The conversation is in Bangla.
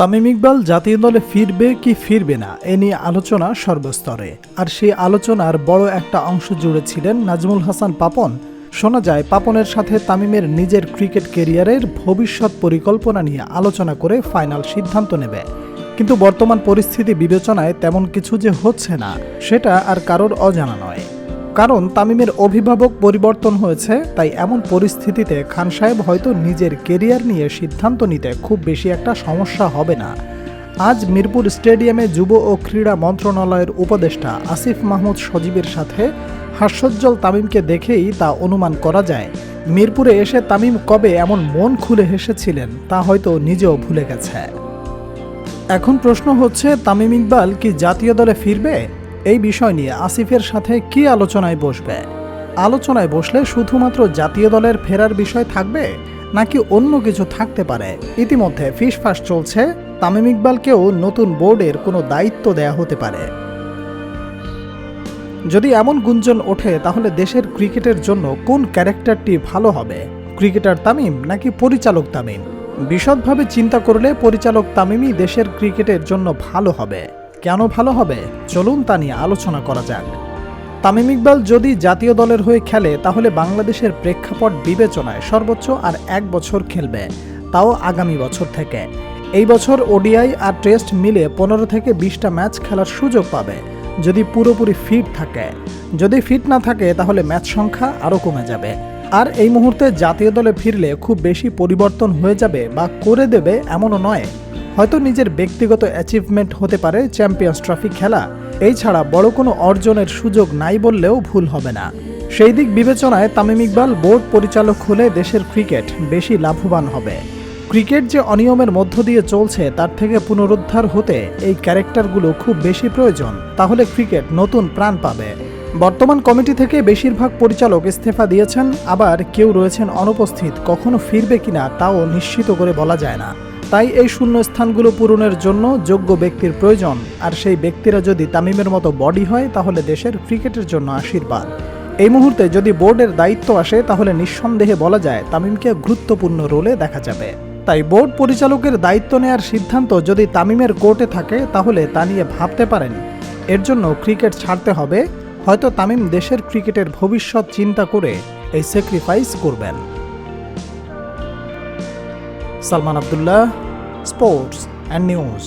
তামিম ইকবাল, জাতীয় দলে ফিরবে কি ফিরবে না, এ নিয়ে আলোচনা সর্বস্তরে। আর সেই আলোচনার বড় একটা অংশ জুড়ে ছিলেন নাজমুল হাসান পাপন। শোনা যায়, পাপনের সাথে তামিমের নিজের ক্রিকেট কেরিয়ারের ভবিষ্যৎ পরিকল্পনা নিয়ে আলোচনা করে ফাইনাল সিদ্ধান্ত নেবে। কিন্তু বর্তমান পরিস্থিতি বিবেচনায় তেমন কিছু যে হচ্ছে না, সেটা আর কারোর অজানা নয়। কারণ তামিমের অভিভাবক পরিবর্তন হয়েছে, তাই এমন পরিস্থিতিতে খান সাহেব হয়তো নিজের কেরিয়ার নিয়ে সিদ্ধান্ত নিতে খুব বেশি একটা সমস্যা হবে না। আজ মিরপুর স্টেডিয়ামে যুব ও ক্রীড়া মন্ত্রণালয়ের উপদেষ্টা আসিফ মাহমুদ সজীবের সাথে হাস্যোজ্জ্বল তামিমকে দেখেই তা অনুমান করা যায়। মিরপুরে এসে তামিম কবে এমন মন খুলে হেসেছিলেন, তা হয়তো নিজেও ভুলে গেছে। এখন প্রশ্ন হচ্ছে, তামিম ইকবাল কি জাতীয় দলে ফিরবে? এই বিষয় নিয়ে আসিফের সাথে কি আলোচনায় বসবে? আলোচনায় বসলে শুধুমাত্র জাতীয় দলের ফেরার বিষয় থাকবে, নাকি অন্য কিছু থাকতে পারে? ইতিমধ্যে ফিসফাস চলছে, তামিম ইকবালকেও নতুন বোর্ডের কোনো দায়িত্ব দেয়া হতে পারে। যদি এমন গুঞ্জন ওঠে, তাহলে দেশের ক্রিকেটের জন্য কোন ক্যারেক্টারটি ভালো হবে? ক্রিকেটার তামিম নাকি পরিচালক তামিম? বিশদভাবে চিন্তা করলে পরিচালক তামিমই দেশের ক্রিকেটের জন্য ভালো হবে। কেন ভালো হবে? চলুন তা নিয়ে আলোচনা করা যাক। তামিম ইকবাল যদি জাতীয় দলের হয়ে খেলে, তাহলে বাংলাদেশের প্রেক্ষাপট বিবেচনায় সর্বোচ্চ আর এক বছর খেলবে। তাও আগামী বছর থেকে। এই বছর ওডিআই আর টেস্ট মিলে পনেরো থেকে বিশটা ম্যাচ খেলার সুযোগ পাবে। যদি পুরোপুরি ফিট থাকে। যদি ফিট না থাকে, তাহলে ম্যাচ সংখ্যা আরও কমে যাবে। আর এই মুহূর্তে জাতীয় দলে ফিরলে খুব বেশি পরিবর্তন হয়ে যাবে বা করে দেবে এমনও নয়। হয়তো নিজের ব্যক্তিগত অ্যাচিভমেন্ট হতে পারে চ্যাম্পিয়ন্স ট্রফি খেলা। এই ছাড়া বড় কোনো অর্জনের সুযোগ নাই বললেও ভুল হবে না। সেই দিক বিবেচনায় তামিম ইকবাল বোর্ড পরিচালক হলে দেশের ক্রিকেট বেশি লাভবান হবে। ক্রিকেট যে অনিয়মের মধ্য দিয়ে চলছে, তার থেকে পুনরুদ্ধার হতে এই ক্যারেক্টারগুলো খুব বেশি প্রয়োজন। তাহলে ক্রিকেট নতুন প্রাণ পাবে। বর্তমান কমিটি থেকে বেশিরভাগ পরিচালক ইস্তফা দিয়েছেন, আবার কেউ রয়েছেন অনুপস্থিত, কখনো ফিরবে কিনা তাও নিশ্চিত করে বলা যায় না। তাই এই শূন্য স্থানগুলো পূরণের জন্য যোগ্য ব্যক্তির প্রয়োজন। আর সেই ব্যক্তিরা যদি তামিমের মতো বডি হয়, তাহলে দেশের ক্রিকেটের জন্য আশীর্বাদ। এই মুহূর্তে যদি বোর্ডের দায়িত্ব আসে, তাহলে নিঃসন্দেহে বলা যায় তামিমকে গুরুত্বপূর্ণ রোলে দেখা যাবে। তাই বোর্ড পরিচালকের দায়িত্ব নেয়ার সিদ্ধান্ত যদি তামিমের কোর্টে থাকে, তাহলে তা নিয়ে ভাবতে পারেন। এর জন্য ক্রিকেট ছাড়তে হবে। হয়তো তামিম দেশের ক্রিকেটের ভবিষ্যৎ চিন্তা করে এই স্যাক্রিফাইস করবেন। Salman Abdullah sports and news